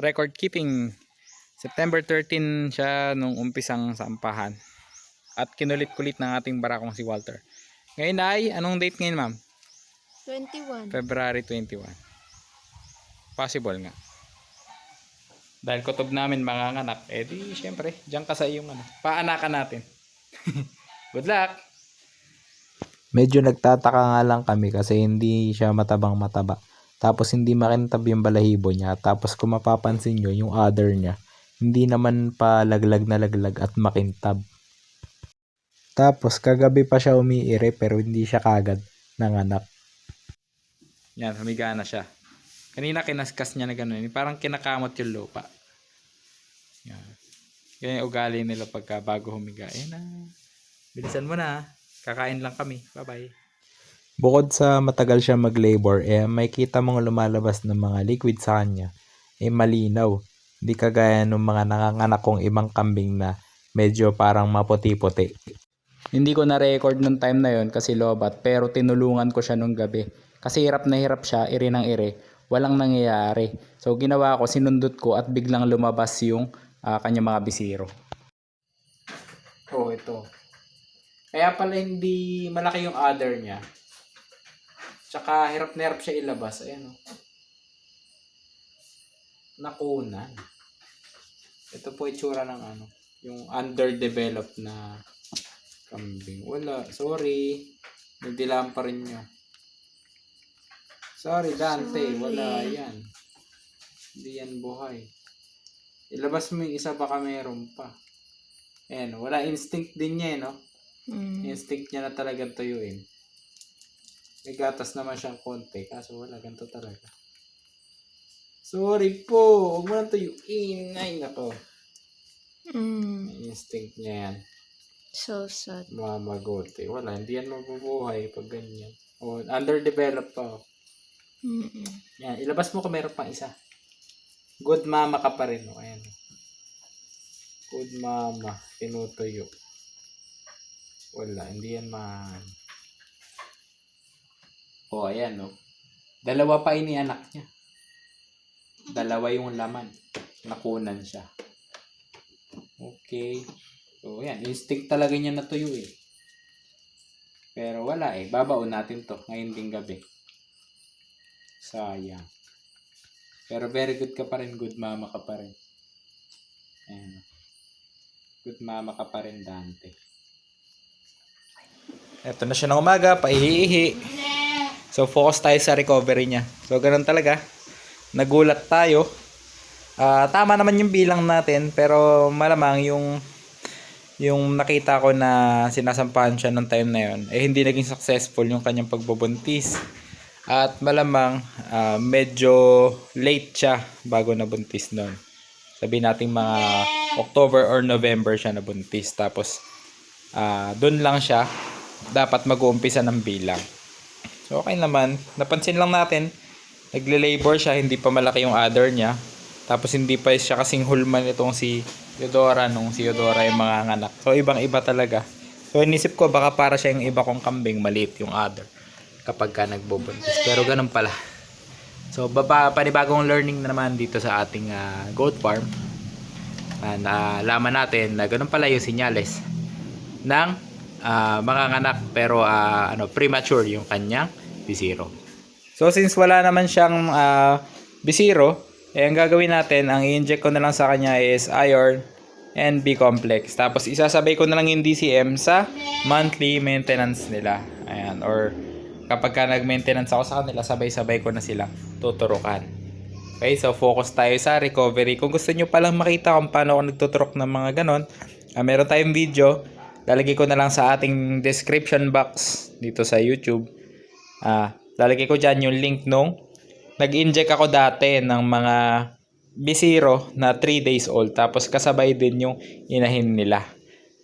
record keeping. September 13 siya nung umpisang sampahan. At kinulit-kulit ng ating barakong si Walter. Ngayon ay, anong date ngayon ma'am? 21. February 21. Possible nga. Dahil kutob namin mga anak, eh di syempre, diyan ka sa iyong ano, paanakan natin. Good luck! Medyo nagtataka nga lang kami kasi hindi siya matabang mataba. Tapos hindi makintab yung balahibo niya. Tapos kung mapapansin nyo, yung other niya, hindi naman pa laglag na laglag at makintab. Tapos kagabi pa siya umiire pero hindi siya kagad nanganak. Yan, humiga na siya. Kanina kinaskas niya na gano'n. Parang kinakamot yung lupa. Yan. Yan yung ugali nila pagka bago humiga. Yan na. Bilisan mo na. Kakain lang kami. Bye-bye. Bukod sa matagal siya mag-labor, eh may kita mong lumalabas ng mga liquid sa kanya. Eh malinaw. Hindi kagaya ng mga nanganganak kong ibang kambing na medyo parang maputi-puti. Hindi ko na-record nung time na yon kasi lobat pero tinulungan ko siya nung gabi. Kasi hirap na hirap siya, iri ng iri. Walang nangyayari. So ginawa ko, sinundot ko at biglang lumabas yung ah, kanyang mga bisiro. Oh, ito. Kaya pala hindi malaki yung other niya. Tsaka hirap na hirap siya ilabas. Ayan oh. Nakunan. Ito po itsura ng ano, yung underdeveloped na kambing. Wala. Sorry. Nagdilaan pa rin nyo. Sorry, Dante. Sorry. Wala yan. Hindi yan buhay. Ilabas mo yung isa baka meron pa. Ayan, wala instinct din niya eh, no? Mm. Instinct niya na talagang tuyuin. May gatas naman siyang konti, kaso wala, ganito talaga. Sorry po, huwag mo nang tuyuin. Ay, nako. Mm. May instinct niya yan. So sad. Mamagote. Wala, hindi yan mabubuhay pag ganyan. O, underdeveloped pa. Mm-mm. Yan, ilabas mo kung meron pang isa. Good mama ka pa rin. O, ayan. Good mama. Tinutuyo. Wala, hindi yan man. O, ayan, no. Dalawa pa ini anak niya. Dalawa yung laman. Nakunan siya. Okay. So, yan. Instinct talaga niya natuyo eh. Pero wala eh. Babaon natin to ngayon ding gabi. Sayang. Pero very good ka pa rin. Good mama ka pa rin. Ayan. Good mama ka pa rin, Dante. Eto na siya ng umaga. Paihihi. So, focus tayo sa recovery niya. So, ganun talaga. Nagulat tayo. Ah, tama naman yung bilang natin. Pero malamang yung yung nakita ko na sinasampahan siya nung time na yon eh hindi naging successful yung kanyang pagbubuntis at malamang ah, medyo late siya bago nabuntis noon sabihin natin mga October or November siya nabuntis tapos ah doon lang siya dapat mag-uumpisa ng bilang so okay naman napansin lang natin nagle-labor siya hindi pa malaki yung other niya tapos hindi pa siya kasing hulman itong si Eudora nung si Eudora yung mga anak. So ibang iba talaga. So inisip ko baka para siya yung iba kong kambing maliit yung other kapag ka nagbubuntis. Pero ganun pala. So baba panibagong learning na naman dito sa ating ah, goat farm. Uh, nalaman natin na ganun pala yung sinyales ng ah, mga anak pero ah, ano premature yung kanyang bisiro. So since wala naman siyang ah, bisiro, eh, ang gagawin natin, ang i-inject ko na lang sa kanya is iron and B-complex. Tapos isasabay ko na lang yung DCM sa monthly maintenance nila. Ayan, or kapag ka nag-maintenance ako sa kanila, sabay-sabay ko na silang tuturukan. Okay, so focus tayo sa recovery. Kung gusto nyo palang makita kung paano ako nagtuturok ng mga ganon, ah, meron tayong video. Lalagay ko na lang sa ating description box dito sa YouTube. Ah, lalagay ko dyan yung link nung nag-inject ako dati ng mga bisiro na 3 days old. Tapos kasabay din yung inahin nila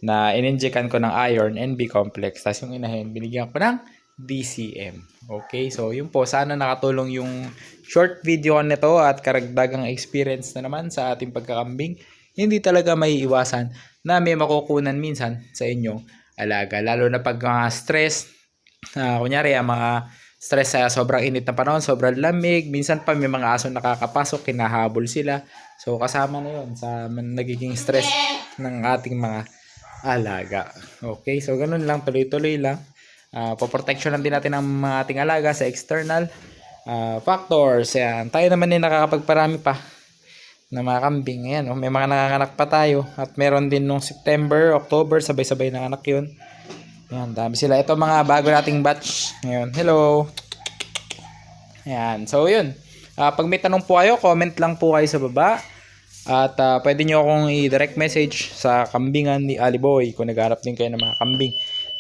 na ininjectan ko ng iron and B-complex. Tapos yung inahin, binigyan ko ng DCM. Okay, so yun po. Sana nakatulong yung short video nito at karagdagang experience na naman sa ating pagkakambing. Hindi talaga may iwasan na may makukunan minsan sa inyong alaga. Lalo na pag mga stress, ah, kunyari ang mga stress sa sobrang init na panahon, sobrang lamig. Minsan pa may mga aso nakakapasok, kinahabol sila. So kasama na yun sa nagiging stress ng ating mga alaga. Okay, so ganun lang, tuloy-tuloy lang. Uh, poproteksyonan din natin ang mga ating alaga sa external ah, factors. Yan. Tayo naman din nakakapagparami pa ng mga kambing. Ayan, oh, may mga nanganganak pa tayo. At meron din nung September, October, sabay-sabay nanganak yun. Ayan, dami sila. Ito mga bago nating batch. Ngayon, hello. Ayan, so yun. Ah, pag may tanong po kayo, comment lang po kayo sa baba. At ah, pwede nyo akong i-direct message sa kambingan ni Aliboy kung nagharap din kayo ng mga kambing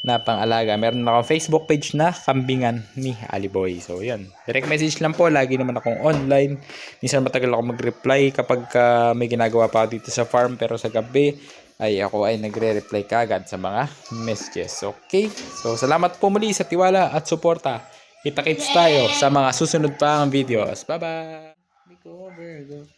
na pang-alaga. Meron akong Facebook page na kambingan ni Aliboy. So, yun. Direct message lang po. Lagi naman akong online. Minsan matagal ako mag-reply kapag ah, may ginagawa pa dito sa farm. Pero sa gabi, ay ako ay nagre-reply kagad sa mga messages. Okay? So, salamat po muli sa tiwala at suporta. Kita-kits tayo sa mga susunod pang videos. Bye-bye! Go over, go.